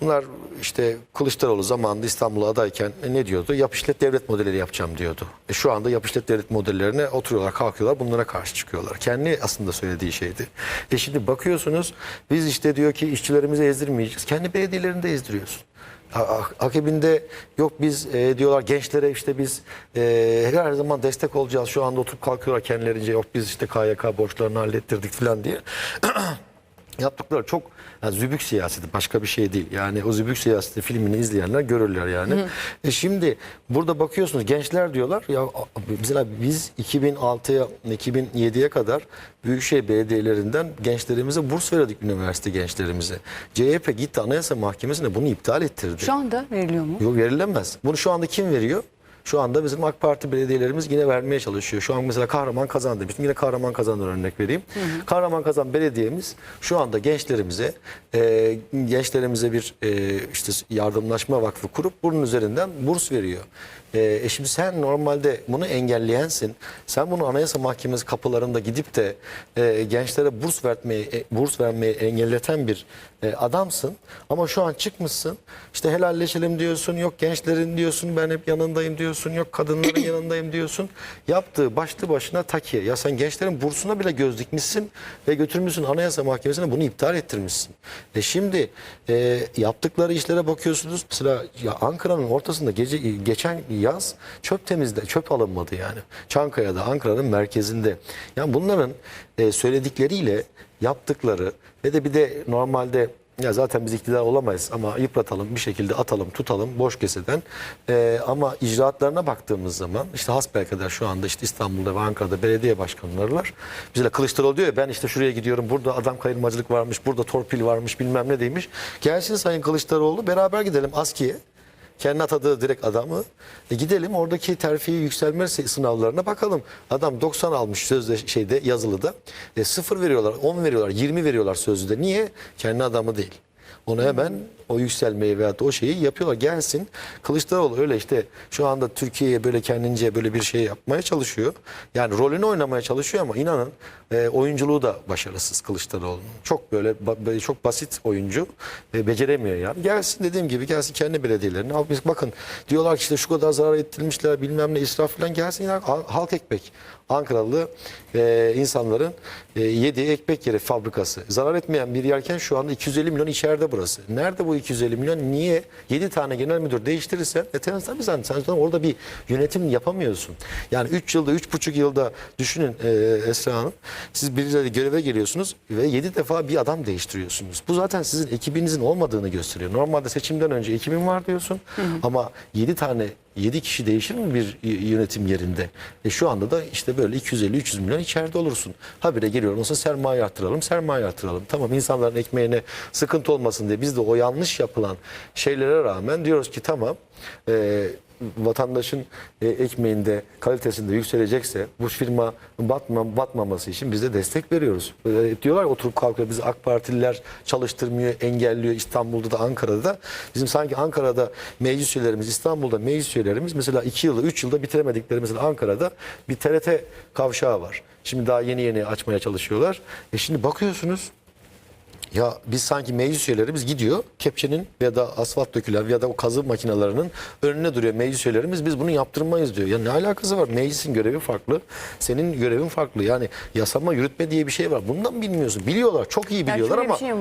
Bunlar işte Kılıçdaroğlu zamanında İstanbul'a adayken e, ne diyordu? Yap işlet devlet modeli yapacağım diyordu. E şu anda yap işlet devlet modellerine oturuyorlar, kalkıyorlar, bunlara karşı çıkıyorlar. Kendi aslında söylediği şeydi. E şimdi bakıyorsunuz biz işte diyor ki işçilerimizi ezdirmeyeceğiz. Kendi belediyelerini ezdiriyorsun. Akibinde yok biz e, diyorlar gençlere işte biz e, her zaman destek olacağız. Şu anda oturup kalkıyorlar kendilerince yok biz işte KYK borçlarını hallettirdik falan diye. yaptıkları çok yani zübük siyaseti başka bir şey değil. Yani o zübük siyaseti filmini izleyenler görürler yani. E şimdi burada bakıyorsunuz gençler diyorlar ya mesela biz 2006'ya 2007'ye kadar büyükşehir belediyelerinden gençlerimize burs verdik üniversite gençlerimize. CHP gitti Anayasa Mahkemesi'ne bunu iptal ettirdi. Şu anda veriliyor mu? Yok verilemez. Bunu şu anda kim veriyor? Şu anda bizim AK Parti belediyelerimiz yine vermeye çalışıyor. Şu an mesela Kahraman Kazan demiştim. Yine Kahraman Kazan'dan örnek vereyim. Kahraman Kazan Belediyemiz şu anda gençlerimize e, gençlerimize bir e, işte yardımlaşma vakfı kurup bunun üzerinden burs veriyor. E, e şimdi sen normalde bunu engelleyensin. Sen bunu Anayasa Mahkemesi kapılarında gidip de e, gençlere burs vermeyi e, burs vermeyi engelleten bir e, adamsın. Ama şu an çıkmışsın. İşte helalleşelim diyorsun. Yok gençlerin diyorsun. Ben hep yanındayım diyorsun. Yok kadınların yanındayım diyorsun. Yaptığı başlı başına takiye. Ya sen gençlerin bursuna bile göz dikmişsin ve götürmüşsün Anayasa Mahkemesi'ne bunu iptal ettirmişsin. E şimdi e, yaptıkları işlere bakıyorsunuz. Mesela Ankara'nın ortasında gece geçen yaz çöp temizle çöp alınmadı yani. Çankaya'da Ankara'nın merkezinde. Yani bunların e, söyledikleriyle yaptıkları ve de bir de normalde ya zaten biz iktidar olamayız ama yıpratalım bir şekilde atalım tutalım boş keseden. Ee, ama icraatlarına baktığımız zaman işte hasbelkader şu anda işte İstanbul'da ve Ankara'da belediye başkanlarılar mesela Kılıçdaroğlu diyor ya ben işte şuraya gidiyorum burada adam kayırmacılık varmış burada torpil varmış bilmem ne demiş gelsin Sayın Kılıçdaroğlu beraber gidelim ASKİ'ye kendi atadığı direkt adamı. E gidelim oradaki terfi yükselme sınavlarına bakalım. Adam 90 almış sözde şeyde yazılıda. E, 0 veriyorlar, 10 veriyorlar, 20 veriyorlar sözlüde. Niye? Kendi adamı değil. Onu hemen o yükselmeyi veyahut o şeyi yapıyorlar. Gelsin. Kılıçdaroğlu öyle işte şu anda Türkiye'ye böyle kendince böyle bir şey yapmaya çalışıyor. Yani rolünü oynamaya çalışıyor ama inanın e, oyunculuğu da başarısız Kılıçdaroğlu'nun. Çok böyle ba- çok basit oyuncu ve beceremiyor yani. Gelsin dediğim gibi gelsin kendi belediyelerini. Al bakın diyorlar ki işte şu kadar zarar ettirmişler bilmem ne israf falan gelsin ya Hal- halk ekmek. Ankaralı e, insanların e, yediği ekmek yeri fabrikası. Zarar etmeyen bir yerken şu anda 250 milyon içeride burası. Nerede bu 250 milyon? Niye? 7 tane genel müdür değiştirirsen e, tabii sen, sen, orada bir yönetim yapamıyorsun. Yani 3 yılda, 3,5 yılda düşünün e, Esra Hanım. Siz birileri göreve geliyorsunuz ve 7 defa bir adam değiştiriyorsunuz. Bu zaten sizin ekibinizin olmadığını gösteriyor. Normalde seçimden önce ekibin var diyorsun ama 7 tane 7 kişi değişir mi bir yönetim yerinde? E şu anda da işte böyle 250-300 milyon içeride olursun. Habire geliyorum olsa sermaye artıralım, sermaye artıralım. Tamam insanların ekmeğine sıkıntı olmasın diye biz de o yanlış yapılan şeylere rağmen diyoruz ki tamam e, vatandaşın e, ekmeğinde kalitesinde yükselecekse bu firma batma, batmaması için biz de destek veriyoruz. E, diyorlar ya, oturup kalkıyor bizi AK Partililer çalıştırmıyor, engelliyor İstanbul'da da Ankara'da da. Bizim sanki Ankara'da meclis üyelerimiz, İstanbul'da meclis üyelerimiz mesela 2 yılda 3 yılda bitiremedikleri mesela Ankara'da bir TRT kavşağı var. Şimdi daha yeni yeni açmaya çalışıyorlar. E şimdi bakıyorsunuz ya biz sanki meclis üyelerimiz gidiyor kepçenin ya da asfalt dökülen ya da o kazı makinelerinin önüne duruyor meclis üyelerimiz biz bunu yaptırmayız diyor. Ya ne alakası var? Meclisin görevi farklı. Senin görevin farklı. Yani yasama yürütme diye bir şey var. Bundan bilmiyorsun. Biliyorlar. Çok iyi biliyorlar şöyle bir ama şey mi